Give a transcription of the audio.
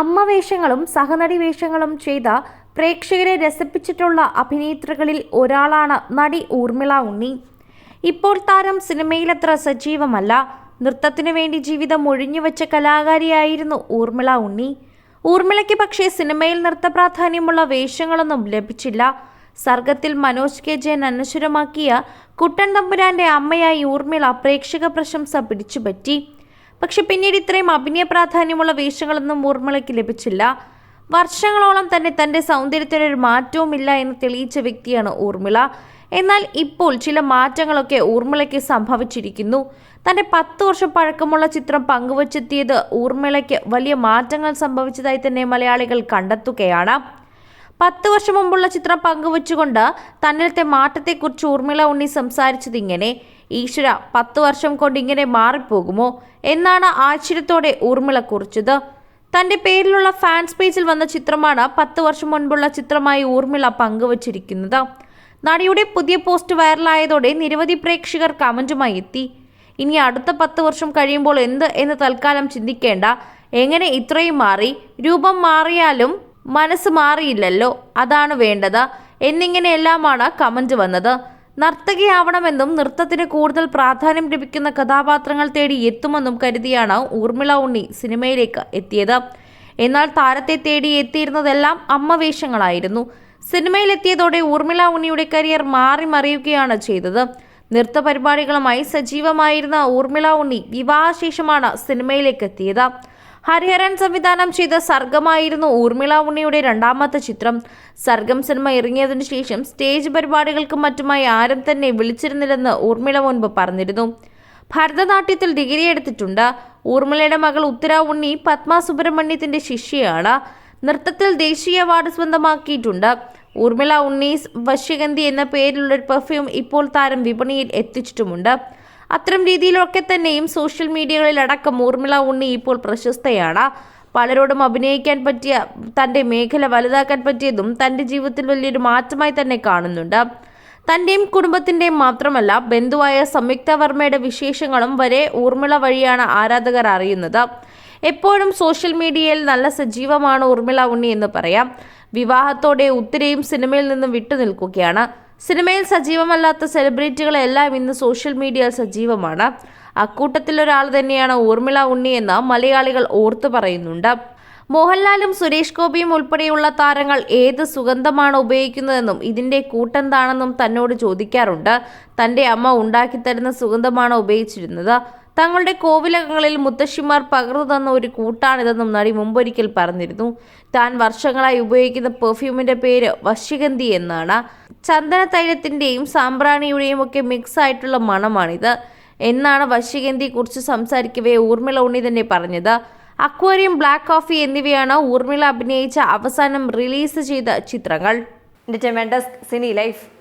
അമ്മ വേഷങ്ങളും സഹനടി വേഷങ്ങളും ചെയ്ത പ്രേക്ഷകരെ രസിപ്പിച്ചിട്ടുള്ള അഭിനേത്രികളിൽ ഒരാളാണ് നടി ഊർമിള ഉണ്ണി. ഇപ്പോൾ താരം സിനിമയിലത്ര സജീവമല്ല. നൃത്തത്തിനു വേണ്ടി ജീവിതം ഒഴിഞ്ഞുവെച്ച കലാകാരിയായിരുന്നു ഊർമിള ഉണ്ണി. ഊർമിളയ്ക്ക് പക്ഷേ സിനിമയിൽ നൃത്തപ്രാധാന്യമുള്ള വേഷങ്ങളൊന്നും ലഭിച്ചില്ല. സർഗത്തിൽ മനോജ് കെ ജയൻ അനശ്വരമാക്കിയ കുട്ടൻ തമ്പുരാന്റെ അമ്മയായി ഊർമിള പ്രേക്ഷക പ്രശംസ പിടിച്ചുപറ്റി. പക്ഷെ പിന്നീട് ഇത്രയും അഭിനയ പ്രാധാന്യമുള്ള വേഷങ്ങളൊന്നും ഊർമിളയ്ക്ക് ലഭിച്ചില്ല. വർഷങ്ങളോളം തന്നെ തന്റെ സൗന്ദര്യത്തിനൊരു മാറ്റവുമില്ല എന്ന് തെളിയിച്ച വ്യക്തിയാണ് ഊർമിള. എന്നാൽ ഇപ്പോൾ ചില മാറ്റങ്ങളൊക്കെ ഊർമിളയ്ക്ക് സംഭവിച്ചിരിക്കുന്നു. തന്റെ പത്ത് വർഷം പഴക്കമുള്ള ചിത്രം പങ്കുവച്ചെത്തിയത് ഊർമിളയ്ക്ക് വലിയ മാറ്റങ്ങൾ സംഭവിച്ചതായി തന്നെ മലയാളികൾ കണ്ടെത്തുകയാണ്. പത്ത് വർഷം മുമ്പുള്ള ചിത്രം പങ്കുവച്ചുകൊണ്ട് തന്നിലത്തെ മാറ്റത്തെക്കുറിച്ച് ഊർമിള ഉണ്ണി സംസാരിച്ചത് ഇങ്ങനെ ഈശ്വര പത്ത് വർഷം കൊണ്ട് ഇങ്ങനെ മാറിപ്പോകുമോ? എന്നാണ് ആശ്ചര്യത്തോടെ ഊർമിള കുറിച്ചത്. തന്റെ പേരിലുള്ള ഫാൻസ് പേജിൽ വന്ന ചിത്രമാണ് പത്ത് വർഷം മുൻപുള്ള ചിത്രമായി ഊർമിള പങ്കുവച്ചിരിക്കുന്നത്. നടിയുടെ പുതിയ പോസ്റ്റ് വൈറലായതോടെ നിരവധി പ്രേക്ഷകർ കമന്റുമായി എത്തി. ഇനി അടുത്ത പത്ത് വർഷം കഴിയുമ്പോൾ എന്ത് എന്ന് തൽക്കാലം ചിന്തിക്കേണ്ട. എങ്ങനെ ഇത്രയും മാറി? രൂപം മാറിയാലും മനസ്സ് മാറിയില്ലല്ലോ അതാണ് വേണ്ടത്. എന്നിങ്ങനെയെല്ലാമാണ് കമന്റ് വന്നത്. നർത്തകിയാവണമെന്നും നൃത്തത്തിന് കൂടുതൽ പ്രാധാന്യം ലഭിക്കുന്ന കഥാപാത്രങ്ങൾ തേടി എത്തുമെന്നും കരുതിയാണ് ഊർമിള ഉണ്ണി സിനിമയിലേക്ക് എത്തിയത്. എന്നാൽ താരത്തെ തേടി എത്തിയിരുന്നതെല്ലാം അമ്മ വേഷങ്ങളായിരുന്നു. സിനിമയിലെത്തിയതോടെ ഊർമിള ഉണ്ണിയുടെ കരിയർ മാറി മറിയുകയാണ് ചെയ്തത്. നൃത്ത പരിപാടികളുമായി സജീവമായിരുന്ന ഊർമിള ഉണ്ണി വിവാഹശേഷമാണ് സിനിമയിലേക്ക് എത്തിയത്. ഹരിഹരൻ സംവിധാനം ചെയ്ത സർഗമായിരുന്നു ഊർമിള ഉണ്ണിയുടെ രണ്ടാമത്തെ ചിത്രം. സർഗം സിനിമ ഇറങ്ങിയതിനു ശേഷം സ്റ്റേജ് പരിപാടികൾക്കും മറ്റുമായി ആരും തന്നെ വിളിച്ചിരുന്നില്ലെന്ന് ഊർമിള മുൻപ് പറഞ്ഞിരുന്നു. ഭരതനാട്യത്തിൽ ഡിഗ്രി എടുത്തിട്ടുണ്ട്. ഊർമിളയുടെ മകൾ ഉത്തര ഉണ്ണി പത്മ സുബ്രഹ്മണ്യത്തിന്റെ ശിഷ്യയാണ്. നൃത്തത്തിൽ ദേശീയ അവാർഡ് സ്വന്തമാക്കിയിട്ടുണ്ട്. ഊർമിള ഉണ്ണീസ് വശ്യഗന്ധി എന്ന പേരിലുള്ള പെർഫ്യൂം ഇപ്പോൾ താരം വിപണിയിൽ എത്തിച്ചിട്ടുമുണ്ട്. അത്തരം രീതിയിലൊക്കെ തന്നെയും സോഷ്യൽ മീഡിയകളിലടക്കം ഊർമിള ഉണ്ണി ഇപ്പോൾ പ്രശസ്തയാണ്. പലരോടും അഭിനയിക്കാൻ പറ്റിയ തന്റെ മേഖല വലുതാക്കാൻ പറ്റിയതും തന്റെ ജീവിതത്തിൽ വലിയൊരു മാറ്റമായി തന്നെ കാണുന്നുണ്ട്. തന്റെയും കുടുംബത്തിന്റെയും മാത്രമല്ല ബന്ധുവായ സംയുക്ത വർമ്മയുടെ വിശേഷങ്ങളും വരെ ഊർമിള വഴിയാണ് ആരാധകർ അറിയുന്നത്. എപ്പോഴും സോഷ്യൽ മീഡിയയിൽ നല്ല സജീവമാണ് ഊർമിള ഉണ്ണി എന്ന് പറയാം. വിവാഹത്തോടെ ഉത്തരയും സിനിമയിൽ നിന്നും വിട്ടുനിൽക്കുകയാണ്. സിനിമയിൽ സജീവമല്ലാത്ത സെലിബ്രിറ്റികളെല്ലാം ഇന്ന് സോഷ്യൽ മീഡിയയിൽ സജീവമാണ്. അക്കൂട്ടത്തിലൊരാൾ തന്നെയാണ് ഊർമിള ഉണ്ണി എന്ന് മലയാളികൾ ഓർത്തു പറയുന്നുണ്ട്. മോഹൻലാലും സുരേഷ് ഗോപിയും ഉൾപ്പെടെയുള്ള താരങ്ങൾ ഏത് സുഗന്ധമാണ് ഉപയോഗിക്കുന്നതെന്നും ഇതിന്റെ കൂട്ടെന്താണെന്നും തന്നോട് ചോദിക്കാറുണ്ട്. തന്റെ അമ്മ ഉണ്ടാക്കിത്തരുന്ന സുഗന്ധമാണ് ഉപയോഗിച്ചിരുന്നത്. തങ്ങളുടെ കോവിലകങ്ങളിൽ മുത്തശ്ശിമാർ പകർന്നു തന്ന ഒരു കൂട്ടാണിതെന്നും നടി മുമ്പൊരിക്കൽ പറഞ്ഞിരുന്നു. താൻ വർഷങ്ങളായി ഉപയോഗിക്കുന്ന പെർഫ്യൂമിന്റെ പേര് വശ്യഗന്ധി എന്നാണ്. ചന്ദന തൈലത്തിന്റെയും സാമ്പ്രാണിയുടെയും ഒക്കെ മിക്സ് ആയിട്ടുള്ള മണമാണിത്. എന്നാണ് വശികേന്തി കുറിച്ച് സംസാരിക്കവേ ഊർമിള ഉണ്ണി തന്നെ പറഞ്ഞത്. അക്വേറിയം ബ്ലാക്ക് കോഫി എന്നിവയാണ് ഊർമിള അഭിനയിച്ച അവസാനം റിലീസ് ചെയ്ത ചിത്രങ്ങൾ. സിനി ലൈഫ്